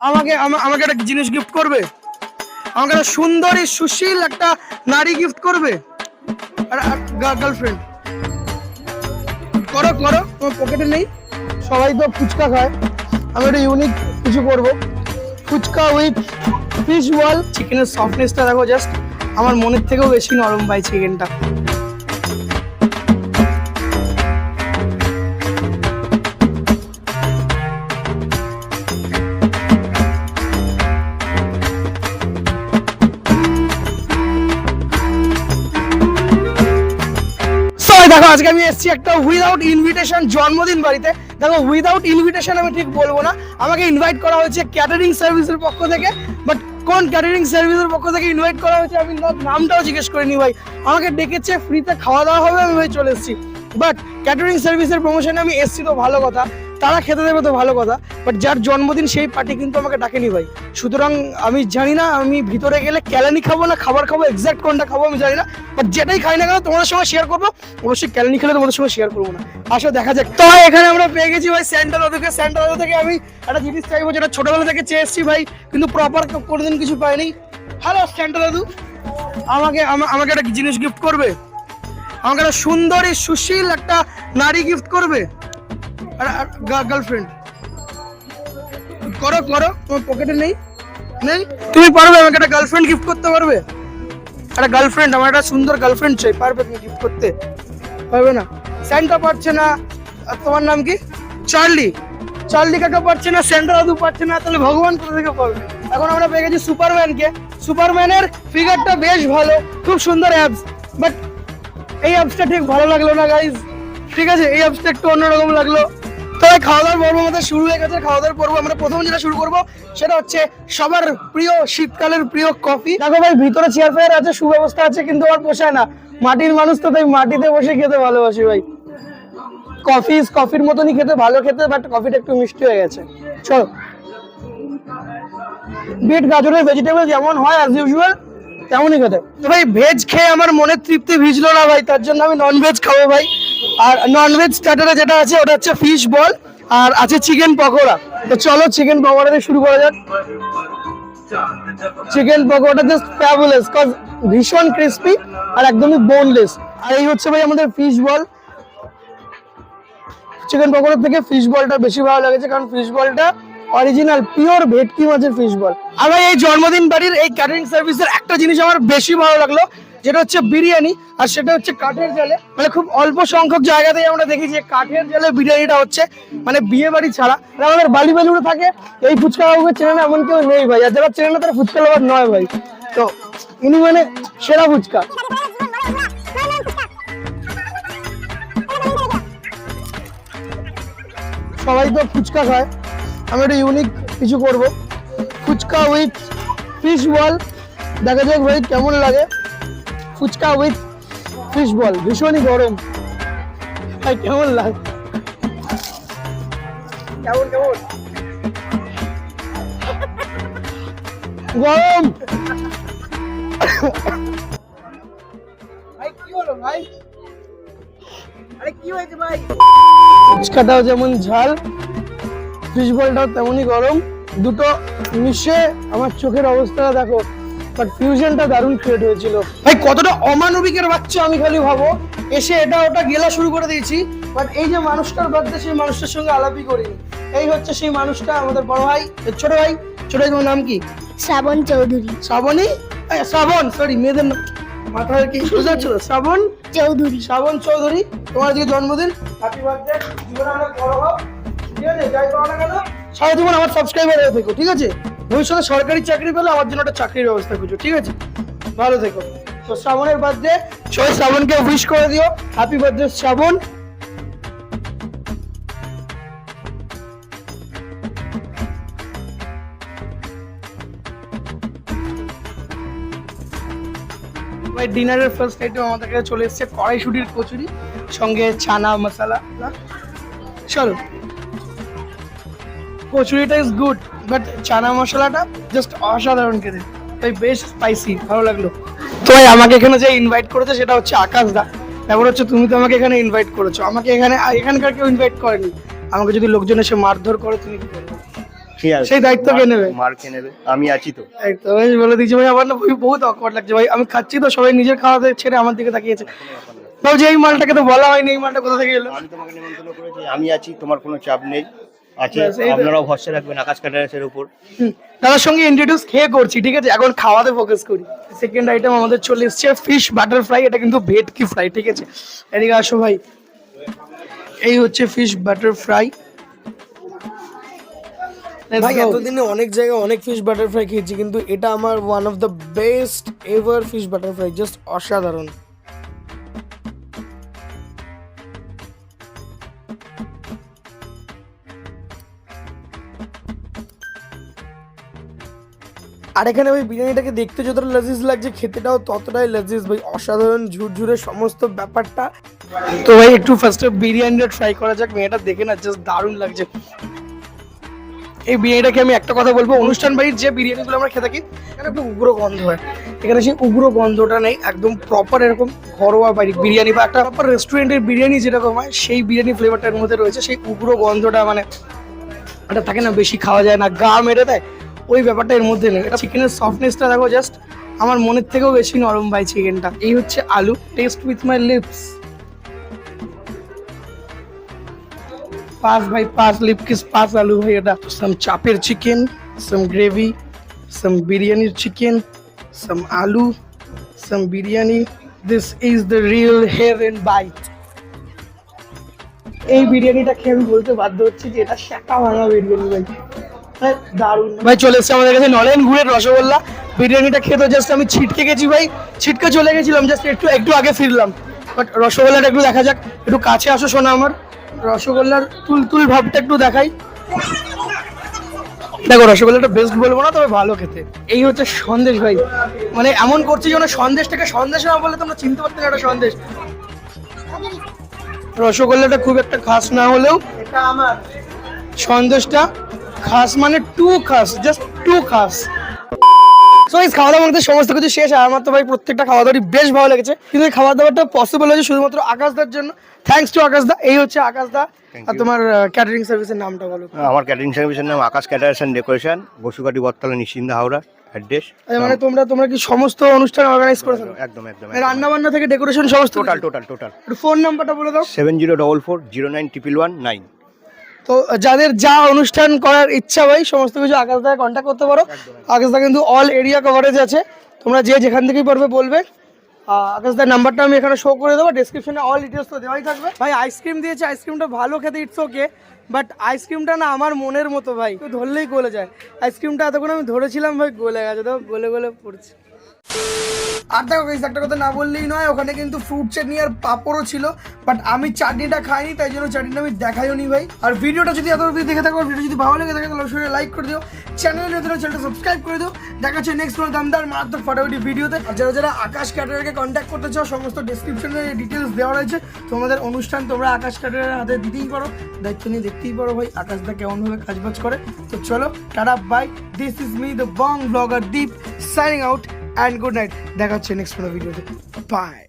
আমাকে, আমা- আমাকে একটা জিনিস গিফট করবে? আমাকে একটা সুন্দরী, সুশীল একটা নারী গিফট করবে? গার্লফ্রেন্ড করো করো, তোমার পকেটে নেই। সবাই তো ফুচকা খায়। আমি একটা ইউনিক কিছু করব। ফুচকা উইথ ফিশ ওয়াল চিকেনের সফটনেসটা দেখো জাস্ট আমার মনের থেকেও বেশি নরম পাই চিকেনটা দেখো, আজকে আমি এসেছি একটা উইদাউট ইনভিটেশন জন্মদিন বাড়িতে। দেখো উইদাউট ইনভিটেশন আমি ঠিক বলব না। আমাকে ইনভাইট করা হয়েছে ক্যাটারিং সার্ভিসের পক্ষ থেকে বাট কোন ক্যাটারিং সার্ভিসের পক্ষ থেকে ইনভাইট করা হয়েছে আমি নামটাও জিজ্ঞেস করিনি ভাই। আমাকে ডেকেছে ফ্রিতে খাওয়া দাওয়া হবে, আমি ভাই চলে এসেছি। বাট ক্যাটারিং সার্ভিসের প্রমোশনে আমি এসেছি তো, ভালো কথা। তারা খেতে দেবে তো ভালো কথা বাট যার জন্মদিন সেই পার্টি কিন্তু আমাকে ডাকেনি ভাই। সুতরাং আমি জানি না, আমি ভিতরে গেলে ক্যালানি খাব না খাবার খাব এক্সাক্ট কোনটা খাব আমি জানি না বাট যেটাই খাই না কেন তোমাদের সঙ্গে শেয়ার করব, অবশ্যই ক্যালানি খেলে তোমাদের সঙ্গে শেয়ার করব না। আসো, দেখা যাক। তো এখানে আমরা পেয়ে গেছি ভাই দাদুকে সেন্টার দাদু থেকে আমি একটা জিনিস চাইব, যেটা ছোটবেলা থেকে চেয়ে এসেছি ভাই, কিন্তু প্রপার কোনোদিন কিছু পাইনি। হ্যালো সেন্টার দাদু আমাকে, আমা- আমাকে একটা জিনিস গিফট করবে? আমাকে একটা সুন্দরী, সুশীল একটা নারী গিফট করবে? গার্লফ্রেন্ড করো করো, তোমার পকেটে নেই? নেই? তুমি পারবে আমাকে একটা গার্লফ্রেন্ড গিফট করতে পারবে? একটা গার্লফ্রেন্ড আমার একটা সুন্দর গার্লফ্রেন্ড চাই, পারবে তুমি গিফট করতে? পারবে না? স্যান্টা পারছে না, আর তোমার নাম কি? চার্লি চার্লি কাকা পারছে না স্যান্টা দাদু পারছে না, তাহলে ভগবান কোথা থেকে পারবে এখন আমরা পেয়ে গেছি সুপারম্যানকে সুপারম্যানের ফিগারটা বেশ ভালো, খুব সুন্দর অ্যাপস বাট এই অ্যাপসটা ঠিক ভালো লাগল না গাইজ ঠিক আছে? এই অ্যাপসটা একটু অন্যরকম লাগল। তবে খাওয়া দাওয়ার পর্ব আমাদের শুরু হয়ে গেছে। খাওয়া দাওয়ার পর্ব আমরা প্রথম যেটা শুরু করব, সেটা হচ্ছে সবার প্রিয় শীতকালের প্রিয় কফি। দেখো ভাই, ভিতরে চেয়ার ফায়ার আছে, সুব্যবস্থা আছে, কিন্তু আমার পোষায় না। মাটির মানুষ তো তাই মাটিতে বসে খেতে ভালোবাসি ভাই। কফি কফির মতনই খেতে, ভালো খেতে বাট কফিটা একটু মিষ্টি হয়ে গেছে। চলো। বিট, গাজরের ভেজিটেবল যেমন হয় অ্যাজ ইউজুয়াল তেমনই খেতে। ভাই ভেজ খেয়ে আমার মনের তৃপ্তি ভিজলো না ভাই, তার জন্য আমি নন ভেজ খাব ভাই। আর নন ভেজ স্টার্টারে যেটা আছে, ওটা হচ্ছে ফিশ বল আর আছে চিকেন পকোড়া। তো চলো চিকেন পকোড়া দিয়ে শুরু করা যাক। Chicken pakora just fabulous cause ভীষণ ক্রিস্পি আর একদমই বোনলেস আর এই হচ্ছে ভাই আমাদের ফিশ বল চিকেন পকোড়ার থেকে ফিশ বলটা বেশি ভালো লেগেছে, কারণ ফিশ বলটা অরিজিনাল পিওর ভেটকি মাছের ফিশ বল আর ভাই এই জন্মদিন বাড়ির এই ক্যাটারিং সার্ভিসের একটা জিনিস আমার বেশি ভালো লাগল যেটা হচ্ছে বিরিয়ানি আর সেটা হচ্ছে কাঠের জালে। মানে খুব অল্প সংখ্যক জায়গাতেই আমরা দেখি যে কাঠের জালে বিরিয়ানিটা হচ্ছে। মানে বিয়ে বাড়ি ছাড়া। আর আমাদের বালি বেলুড়ে থাকে, এই ফুচকা বাবুকে চেনে না, এমন কেউ নেই ভাই। আর যারা চেনে না, তারা ফুচকা লাভার নয় ভাই। তো ইনি মানে সেরা ফুচকা। সবাই তো ফুচকা খায়। আমি একটা ইউনিক কিছু করব। ফুচকা উইথ ফিশ বল দেখা যাক ভাই কেমন লাগে। ফুচকা উইথ ফিশ বল ভীষণই গরম। ভাই, কেমন লাগে কেমন কেমন? গরম! ফুচকাটাও যেমন ঝাল ফিশ বলটাও তেমনই গরম। দুটো মিশে আমার চোখের অবস্থাটা দেখো। বাট ফিউশনটা দারুণ ক্রিয়েট হয়েছিল। ভাই কতটা অমানবিকের বাচ্চা আমি খালি ভাবো। এসে এটা ওটা গেলা শুরু করে দিয়েছি। বাট এই যে মানুষটার বাদে সেই মানুষটার সঙ্গে আলাপই করিনি। এই হচ্ছে সেই মানুষটা আমাদের বড় ভাই ছোট ভাই। ছোট ভাই তোমার নাম কি? শ্রাবণ চৌধুরী। শ্রাবণী? শ্রাবণ সরি মেয়েদের নাম। মাথায় কি বুঝতে পারছ শ্রাবণ? চৌধুরী। শ্রাবণ চৌধুরী তোমার আজকে জন্মদিন হ্যাপি বার্থডে জীবনে অনেক বড় হও। ঠিক আছে যাই করো না কেন সারা জীবন আমার সাবস্ক্রাইবার হয়ে থেকো ঠিক আছে? ভবিষ্যতে সরকারি চাকরি পেলে আমার জন্য একটা চাকরির ব্যবস্থা করছ, ঠিক আছে? ভালো থেকো। তো শ্রাবণের বার্থডে সবাই শ্রাবণকে উইশ করে দিও। Happy birthday Srabon. ভাই ডিনারের ফার্স্ট আইটেম আমাদের কাছে চলে এসেছে, কড়াইশুটির কচুরি, সঙ্গে ছানা মশলা। চলো। কচুরিটা ইজ গুড বাট চানা মশলাটা জাস্ট অসাধারণ খেতে তাই বেশ স্পাইসি ভালো লাগল। তো ভাই আমাকে এখানে যে ইনভাইট করেছে সেটা হচ্ছে আকাশ দা। ব্যাপার হচ্ছে তুমি তো আমাকে এখানে ইনভাইট করেছ। আমাকে এখানে এখানকার কেউ ইনভাইট করেনি। আমাকে যদি লোকজন এসে মারধর করে তুমি কি করবে? সেই দায়িত্ব কে নেবে? মার কে নেবে? আমি আছি তো। তো বলে দিচ্ছি ভাই আমার না বহুত অকওয়ার্ড লাগছে ভাই। আমি খাচ্ছি তো সবাই নিজের খাওয়া ছেড়ে আমার দিকে তাকিয়েছে। ভাবছি এই মালটাকে তো বলা হয়নি এই মালটা কোথা থেকে এলো? আমি তোমাকে নিমন্ত্রণ করেছি আমি আছি তোমার কোনো চাপ নেই। আছে। আপনারাও ভরসা রাখবেন আকাশ কাটারেসের উপর। দাদার সঙ্গে ইন্ট্রোডিউস খেয়ে করছি ঠিক আছে? এখন খাওয়াতে ফোকাস করি। সেকেন্ড আইটেম আমাদের চলে এসছে ফিশ বাটার ফ্রাই এটা কিন্তু ভেটকি ফ্রাই ঠিক আছে? এদিকে আসো ভাই। এই হচ্ছে ফিশ বাটার ফ্রাই ভাই এতদিনে অনেক জায়গায় অনেক ফিশ বাটার ফ্রাই খেয়েছি কিন্তু এটা আমার one of the best ever fish butter fry just অসাধারণ। আর এখানে ভাই বিরিয়ানিটাকে দেখতে যতটা লজিজ লাগছে, খেতেটাও ততটাই লজিজ ভাই। অসাধারণ ঝুরঝুরে সমস্ত ব্যাপারটা। তো ভাই একটু ফার্স্টে বিরিয়ানিটা ট্রাই করা যাক, মেয়েটা দেখে না জাস্ট দারুণ লাগছে। এই বিরিয়ানিটাকে আমি একটা কথা বলব, অনুষ্ঠান বাড়ির যে বিরিয়ানিগুলো আমরা খেয়ে থাকি, এখানে একটু উগ্র গন্ধ হয়। এখানে সেই উগ্র গন্ধটা নেই, একদম প্রপার এরকম ঘরোয়া বাড়ি বিরিয়ানি বা একটা প্রপার রেস্টুরেন্টের বিরিয়ানি যেরকম হয়, সেই বিরিয়ানি ফ্লেভারটার মধ্যে রয়েছে, সেই উগ্র গন্ধটা মানে এটা থাকে না, বেশি খাওয়া যায় না, গা মেরে দেয়। ওই ব্যাপারটা এর মধ্যে নেই। এটা চিকেনের সফটনেসটা দেখো জাস্ট আমার মনের থেকেও বেশি নরম ভাই চিকেনটা এই হচ্ছে আলু। টেস্ট উইথ মাই লিপস পাঁচ ভাই পাঁচ লিপ কিস পাঁচ আলু ভাই এটা। সাম চাপের চিকেন সাম গ্রেভি সাম বিরিয়ানির chicken some aloo some biryani this is the real heaven bite এই বিরিয়ানিটা খেয়ে আমি বলতে বাধ্য হচ্ছি যে এটা শাকা ভাঙা বিরিয়ানি ভাই, দারুণ। ভাই চলে এসছে আমাদের কাছে নলেন গুড়ের রসগোল্লা। বিরিয়ানিটা খেতে জাস্ট আমি ছিটকে গেছি ভাই। ছিটকে চলে গেছিলাম জাস্ট একটু একটু আগে ফিরলাম। বাট রসগোল্লাটা একটু দেখা যাক একটু কাছে আসো শোনা আমার। রসগোল্লার তুল তুল ভাবটা একটু দেখাই। দেখো রসগোল্লাটা বেস্ট বলব না তবে ভালো খেতে। এই হচ্ছে সন্দেশ ভাই। মানে এমন করছি যেন সন্দেশটাকে সন্দেশ না বলে তোমরা চিনতে পারতে না এটা সন্দেশ। রসগোল্লাটা খুব একটা খাস না হলেও এটা আমার। সন্দেশটা খাস মানে টু খাস জাস্ট টু খাস। সো এই খাওয়া দাওয়ার মধ্যে সমস্ত কিছু শেষ আর আমার তো ভাই প্রত্যেকটা খাওয়া দাওয়ারই বেশ ভালো লেগেছে। কিন্তু এই খাওয়া দাওয়াটা পসিবল হয়েছে শুধুমাত্র আকাশদার জন্য। থ্যাঙ্কস টু আকাশদা এই হচ্ছে আকাশদা। আর তোমার ক্যাটারিং সার্ভিসের নামটা বলো। আমার ক্যাটারিং সার্ভিসের নাম Akash caterers and decoration Basukati Battala Nischinda Howrah address আচ্ছা, মানে তোমরা তোমরা কি সমস্ত অনুষ্ঠান অর্গানাইজ করে থাকো একদম একদম রান্না বান্না থেকে ডেকোরেশন সমস্ত টোটাল টোটাল টোটাল ফোন নাম্বারটা বলে দাও। Seven zero double four zero nine triple one nine তো যাদের যা অনুষ্ঠান করার ইচ্ছা হয় সমস্ত কিছু আকাশ দাকে কন্ট্যাক্ট করতে পারো। আকাশ দা কিন্তু অল এরিয়া কভারেজ আছে। তোমরা যে যেখান থেকেই পারবে বলবে। আকাশ দার নাম্বারটা আমি এখানে শো করে দেবো। ডেসক্রিপশনে অল ডিটেলস তো দেওয়াই থাকবে। ভাই আইসক্রিম দিয়েছে আইসক্রিমটা ভালো খেতে ইটস ওকে বাট আইসক্রিমটা না আমার মনের মতো ভাই। তো ধরলেই গলে যায়। আইসক্রিমটা এতক্ষণ আমি ধরেছিলাম ভাই গলে গেছে। তো গলে গলে পড়ছে। আর দেখো একটা কথা না বললেই নয়, ওখানে কিন্তু ফ্রুট চাটনি আর পাঁপড়ও ছিল বাট আমি চাটনিটা খাইনি, তাই জন্য চাটনিটা আমি দেখাইও নি ভাই। আর ভিডিওটা যদি এত অবধি দেখে থাকো, ভিডিও যদি ভালো লেগে থাকে, তাহলে অবশ্যই লাইক করে দিও। চ্যানেলে নতুন চ্যানেলটা সাবস্ক্রাইব করে দিও। দেখা হচ্ছে নেক্সট কোনো দামদার মারাত্মক ফাটাফাটি ভিডিওতে। আর যারা যারা আকাশ ক্যাটারকে কন্ট্যাক্ট করতে চাও, সমস্ত ডিসক্রিপশনে ডিটেলস দেওয়া রয়েছে। তোমাদের অনুষ্ঠান তোমরা আকাশ ক্যাটারের হাতে দিতেই পারো। দায়িত্ব নিয়ে দেখতেই পারো ভাই আকাশদা কেমনভাবে কাজবাজ করে। তো চলো, tata bye this is me the Bong blogger Deep signing out and good night দেখা হচ্ছে নেক্সট কোনো ভিডিওতে বাই